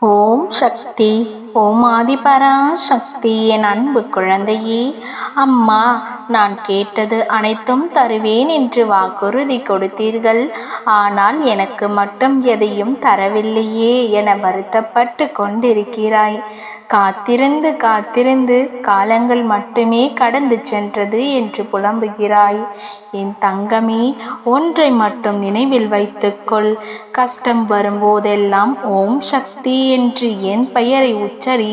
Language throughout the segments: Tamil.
ஓம் சக்தி. ஓம் ஆதிபரா சக்தி என் அன்பு குழந்தையே. அம்மா நான் கேட்டது அனைத்தும் தருவேன் என்று வாக்குறுதி கொடுத்தீர்கள். ஆனால் எனக்கு மட்டும் எதையும் தரவில்லையே என வருத்தப்பட்டு கொண்டிருக்கிறாய். காத்திருந்து காத்திருந்து காலங்கள் மட்டுமே கடந்து சென்றது என்று புலம்புகிறாய். என் தங்கமே ஒன்றை மட்டும் நினைவில் வைத்துக்கொள். கஷ்டம் வரும்போதெல்லாம் ஓம் சக்தி என்று என் பெயரை உச்சரி.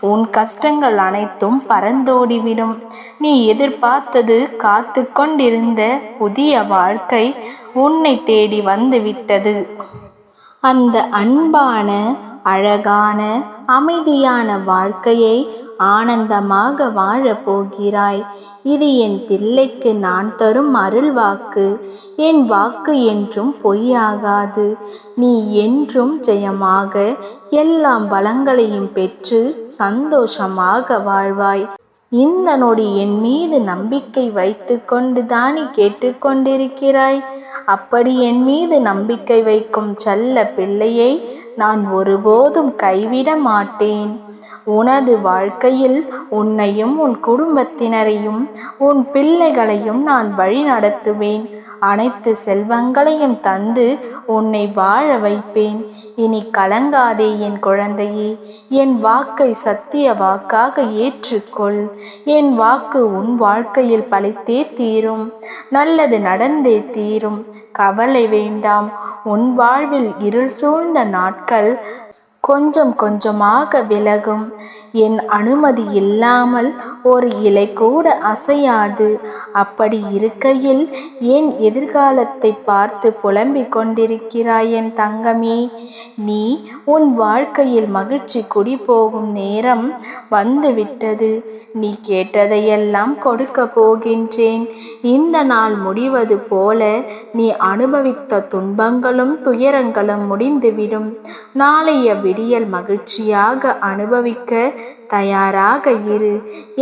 உன் கஷ்டங்கள் அனைத்தும் பறந்தோடிவிடும். நீ எதிர்பார்த்தது காத்து கொண்டிருந்த புதிய வாழ்க்கை உன்னை தேடி வந்துவிட்டது. அந்த அன்பான அழகான அமைதியான வாழ்க்கையை ஆனந்தமாக வாழப் போகிறாய். இது என் பிள்ளைக்கு நான் தரும் அருள் வாக்கு. என் வாக்கு என்றும் பொய்யாகாது. நீ என்றும் ஜெயமாக எல்லாம் பலங்களையும் பெற்று சந்தோஷமாக வாழ்வாய். இந்த நொடி என் மீது நம்பிக்கை வைத்துக்கொண்டு தானே கேட்டுக்கொண்டிருக்கிறாய் அப்படி என் மீது நம்பிக்கை வைக்கும் செல்ல பிள்ளையை நான் ஒருபோதும் கைவிட மாட்டேன். உனது வாழ்க்கையில் உன்னையும் உன் குடும்பத்தினரையும் உன் பிள்ளைகளையும் நான் வழி நடத்துவேன் அனைத்து செல்வங்களையும் தந்து உன்னை வாழ வைப்பேன். இனி கலங்காதே என் குழந்தையே என் வாக்கை சத்திய வாக்காக ஏற்றுக்கொள். என் வாக்கு உன் வாழ்க்கையில் பழித்தே தீரும் நல்லது நடந்தே தீரும். கவலை வேண்டாம் உன் வாழ்வில் இருள் சூழ்ந்த நாட்கள் கொஞ்சம் கொஞ்சமாக விலகும். என் அனுமதி இல்லாமல் ஒரு இலை கூட அசையாது. அப்படி இருக்கையில் என் எதிர்காலத்தை பார்த்து புலம்பிக் கொண்டிருக்கிறாய் என் தங்கமே? நீ உன் வாழ்க்கையில் மகிழ்ச்சி குடி போகும் நேரம் வந்துவிட்டது. நீ கேட்டதையெல்லாம் கொடுக்க போகின்றேன். இந்த நாள் முடிவது போல நீ அனுபவித்த துன்பங்களும் துயரங்களும் முடிந்துவிடும். நாளைய விடியல் மகிழ்ச்சியாக அனுபவிக்க தயாராக இரு.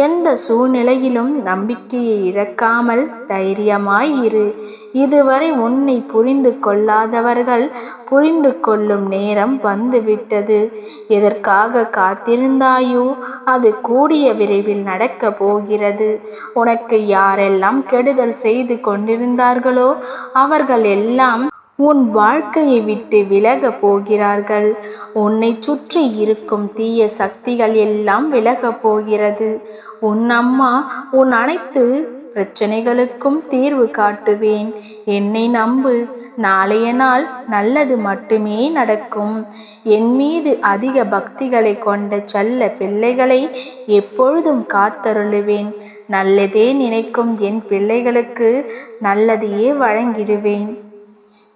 எந்த சூழ்நிலையிலும் நம்பிக்கையை இழக்காமல் தைரியமாய் இரு இதுவரை உன்னை புரிந்து கொள்ளாதவர்கள் புரிந்து கொள்ளும் நேரம் வந்துவிட்டது. எதற்காக காத்திருந்தாயோ அது கூடிய விரைவில் நடக்க போகிறது. உனக்கு யாரெல்லாம் கெடுதல் செய்து கொண்டிருந்தார்களோ அவர்கள் எல்லாம் உன் வாழ்க்கையை விட்டு விலக போகிறார்கள். உன்னை சுற்றி இருக்கும் தீய சக்திகள் எல்லாம் விலக போகிறது. உன் அம்மா உன் அனைத்து பிரச்சனைகளுக்கும் தீர்வு காட்டுவேன். என்னை நம்பு நாளைய நாள் நல்லது மட்டுமே நடக்கும். என் மீது அதிக பக்திகளை கொண்ட செல்ல பிள்ளைகளை எப்பொழுதும் காத்தருளுவேன். நல்லதே நினைக்கும் என் பிள்ளைகளுக்கு நல்லதையே வழங்கிடுவேன்.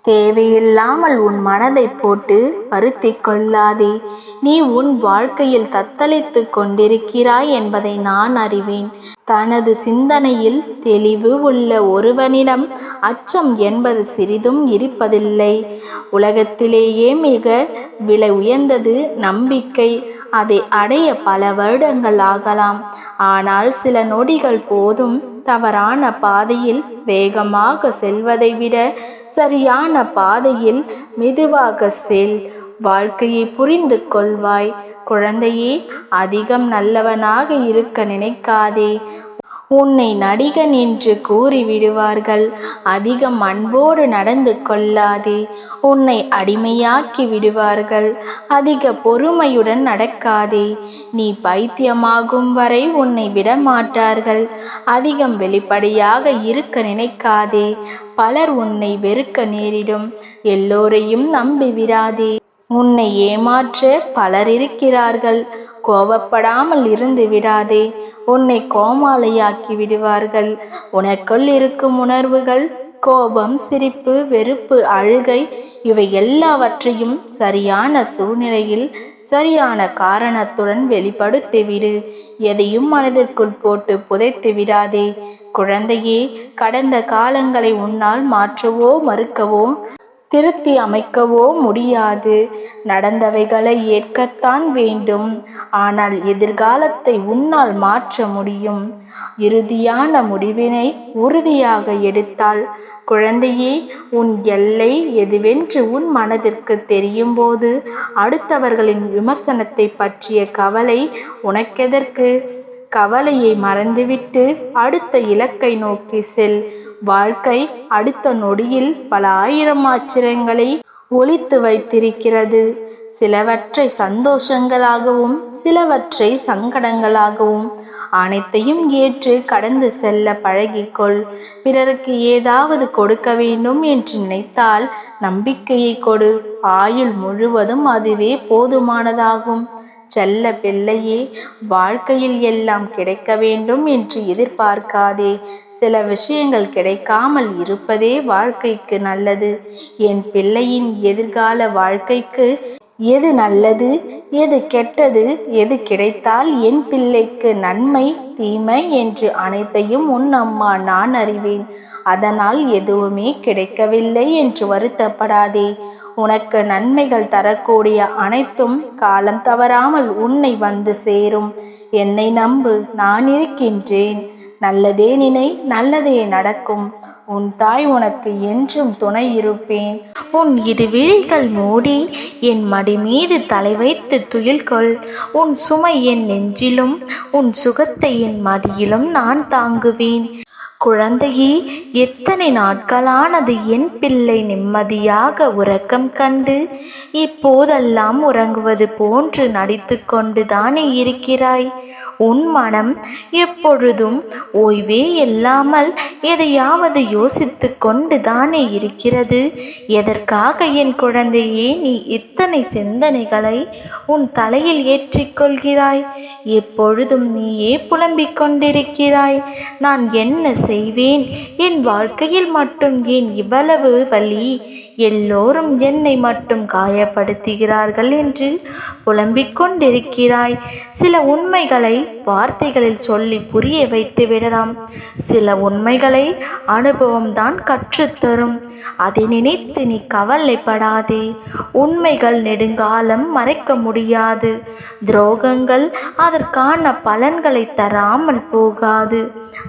தேவையில்லாமல் உன் மனதை போட்டு வருத்தி கொள்ளாதே. நீ உன் வாழ்க்கையில் தத்தளித்து கொண்டிருக்கிறாய் என்பதை நான் அறிவேன். தனது சிந்தனையில் தெளிவு உள்ள ஒருவனிடம் அச்சம் என்பது சிறிதும் இருப்பதில்லை. உலகத்திலேயே மிக விலை உயர்ந்தது நம்பிக்கை. அதை அடைய பல வருடங்கள் ஆகலாம். ஆனால் சில நொடிகள் போதும் தவறான பாதையில் வேகமாக செல்வதை விட சரியான பாதையில் மெதுவாக செல். வாழ்க்கையை புரிந்து கொள்வாய். குழந்தையே அதிகம் நல்லவனாக இருக்க நினைக்காதே. உன்னை நடிகன் என்று கூறி விடுவார்கள் அதிகம் அன்போடு நடந்து கொள்ளாதே. உன்னை அடிமையாக்கி விடுவார்கள். அதிக பொறுமையுடன் நடக்காதே. நீ பைத்தியமாகும் வரை உன்னை விடமாட்டார்கள். அதிகம் வெளிப்படையாக இருக்க நினைக்காதே. பலர் உன்னை வெறுக்க நேரிடும். எல்லோரையும் நம்பிவிடாதே. உன்னை ஏமாற்ற பலர் இருக்கிறார்கள். கோபப்படாமல் இருந்து விடாதே. உன்னை கோமாளையாக்கி விடுவார்கள். உனக்குள் இருக்கும் உணர்வுகள் கோபம் சிரிப்பு வெறுப்பு அழுகை இவை எல்லாவற்றையும் சரியான சூழ்நிலையில் சரியான காரணத்துடன் வெளிப்படுத்திவிடு எதையும் மனதிற்குள் போட்டு புதைத்து விடாதே. குழந்தையே கடந்த காலங்களை உன்னால் மாற்றவோ மறுக்கவோ திருத்தி அமைக்கவோ முடியாது. நடந்தவைகளை ஏற்கத்தான் வேண்டும். ஆனால் எதிர்காலத்தை உன்னால் மாற்ற முடியும். இறுதியான முடிவினை உறுதியாக எடுத்தால் குழந்தையே உன் எல்லை எதுவென்று உன் மனதிற்கு தெரியும்போது அடுத்தவர்களின் விமர்சனத்தை பற்றிய கவலை உனக்கெதற்கு? கவலையை மறந்துவிட்டு அடுத்த இலக்கை நோக்கி செல். வாழ்க்கை அடுத்த நொடியில் பல ஆயிரம் ஆச்சரியங்களை ஒழித்து வைத்திருக்கிறது. சிலவற்றை சந்தோஷங்களாகவும் சிலவற்றை சங்கடங்களாகவும் அனைத்தையும் ஏற்று கடந்து செல்ல பழகிக்கொள். பிறருக்கு ஏதாவது கொடுக்க வேண்டும் என்று நினைத்தால் நம்பிக்கையை கொடு. ஆயுள் முழுவதும் அதுவே போதுமானதாகும். செல்ல பிள்ளையே வாழ்க்கையில் எல்லாம் கிடைக்க வேண்டும் என்று எதிர்பார்க்காதே. சில விஷயங்கள் கிடைக்காமல் இருப்பதே வாழ்க்கைக்கு நல்லது. என் பிள்ளையின் எதிர்கால வாழ்க்கைக்கு எது நல்லது எது கெட்டது எது கிடைத்தால் என் பிள்ளைக்கு நன்மை தீமை என்று அனைத்தையும் உன் அம்மா நான் அறிவேன். அதனால் எதுவுமே கிடைக்கவில்லை என்று வருத்தப்படாதே. உனக்கு நன்மைகள் தரக்கூடிய அனைத்தும் காலம் தவறாமல் உன்னை வந்து சேரும். என்னை நம்பு நான் இருக்கின்றேன். நல்லதே நினை நல்லதே நடக்கும். உன் தாய் உனக்கு என்றும் துணை இருப்பேன். உன் இரு விழிகள் மூடி என் மடி மீது தலை வைத்து துயில்கொள் உன் சுமை என் நெஞ்சிலும் உன் சுகத்தை என் மடியிலும் நான் தாங்குவேன். குழந்தையே எத்தனை நாட்களானது என் பிள்ளை நிம்மதியாக உறக்கம் கண்டு இப்போதெல்லாம் உறங்குவது போன்று நடித்து கொண்டு தானே இருக்கிறாய்? உன் மனம் எப்பொழுதும் ஓய்வே இல்லாமல் எதையாவது யோசித்து கொண்டு தானே இருக்கிறது? எதற்காக என் குழந்தையே நீ இத்தனை சிந்தனைகளை உன் தலையில் ஏற்றிக்கொள்கிறாய் எப்பொழுதும் நீயே புலம்பிக் கொண்டிருக்கிறாய். நான் என்ன செய்வேன். என் வாழ்க்கையில் மட்டும் ஏன் இவ்வளவு வலி? எல்லோரும் என்னை மட்டும் காயப்படுத்துகிறார்கள் என்று புலம்பிக் கொண்டிருக்கிறாய். சில உண்மைகளை வார்த்தைகளில் சொல்லி புரிய வைத்து விடலாம் சில உண்மைகளை அனுபவம்தான் கற்றுத்தரும். அதை நினைத்து நீ கவலைப்படாதே. உண்மைகள் நெடுங்காலம் மறைக்க முடியாது. துரோகங்கள் அதற்கான பலன்களை தராமல் போகாது.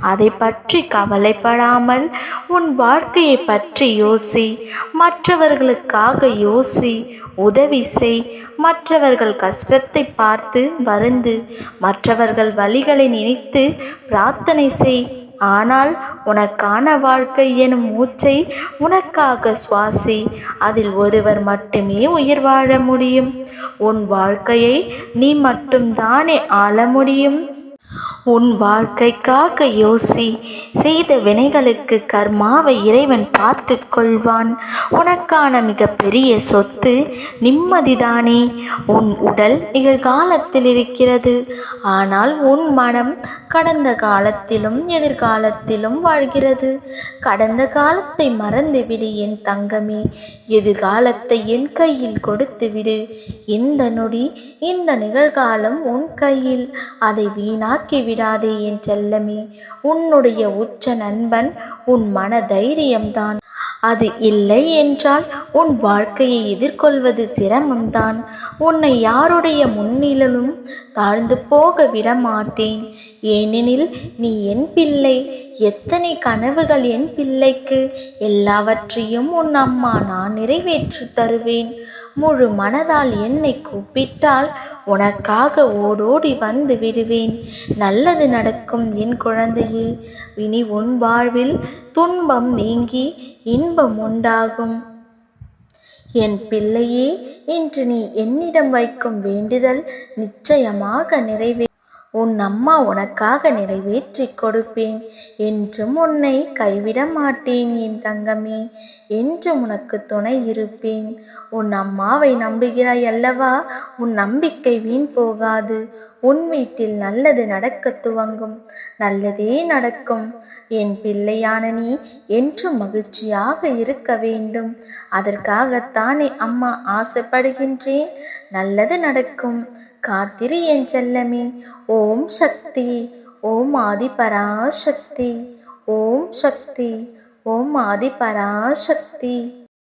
அதை பற்றி கவலைப்படாமல் உன் வாழ்க்கையை பற்றி யோசி. மற்றவர்களுக்காக யோசி. உதவி செய். மற்றவர்கள் கஷ்டத்தை பார்த்து வருந்து மற்றவர்கள் வழிகளை நினைத்து பிரார்த்தனை செய். ஆனால் உனக்கான வாழ்க்கை எனும் மூச்சை உனக்காக சுவாசி அதில் ஒருவர் மட்டுமே உயிர் வாழ முடியும். உன் வாழ்க்கையை நீ மட்டும்தானே ஆள முடியும். உன் வாழ்க்கைக்காக யோசி. செய்த வினைகளுக்கு கர்மாவை இறைவன் பார்த்து கொள்வான். உனக்கான மிகப்பெரிய சொத்து நிம்மதிதானே. உன் உடல் நிகழ்காலத்தில் இருக்கிறது. ஆனால் உன் மனம் கடந்த காலத்திலும் எதிர்காலத்திலும் வாழ்கிறது. கடந்த காலத்தை மறந்துவிடு என் தங்கமே. எதிர்காலத்தை என் கையில் கொடுத்துவிடு. இந்த நொடி இந்த நிகழ்காலம் உன் கையில். அதை வீணாக்கி விடாதே என் செல்லமே உன்னுடைய உச்ச நண்பன் உன் மன தைரியம்தான். அது இல்லை என்றால் உன் வாழ்க்கையை எதிர்கொள்வது சிரமம்தான். உன்னை யாருடைய முன்னிலும் தாழ்ந்து போக விடமாட்டேன். ஏனெனில் நீ என் பிள்ளை எத்தனை கனவுகள் என் பிள்ளைக்கு எல்லாவற்றையும் உன் அம்மா நான் நிறைவேற்றி தருவேன். முழு மனதால் என்னை கூப்பிட்டால் உனக்காக ஓடோடி வந்து விடுவேன். நல்லது நடக்கும் என் குழந்தையே இனி உன் வாழ்வில் துன்பம் நீங்கி இன்பம் உண்டாகும். என் பிள்ளையே இன்று நீ என்னிடம் வைக்கும் வேண்டுதல் நிச்சயமாக நிறைவே உன் அம்மா உனக்காக நிறைவேற்றி கொடுப்பேன். என்றும் உன்னை கைவிட மாட்டேன் என் தங்கமே. என்றும் உனக்கு துணை இருப்பேன். உன் அம்மாவை நம்புகிறாய் அல்லவா? உன் நம்பிக்கை வீண் போகாது. உன் வீட்டில் நல்லது நடக்க துவங்கும். நல்லதே நடக்கும். என் பிள்ளையான நீ என்றும் மகிழ்ச்சியாக இருக்க வேண்டும். அதற்காகத்தானே அம்மா ஆசைப்படுகின்றேன். நல்லது நடக்கும். காத்திரு என் செல்லமே. ஓம் சக்தி ஓம் ஆதி பராசக்தி ஓம் சக்தி ஓம் ஆதி பராசக்தி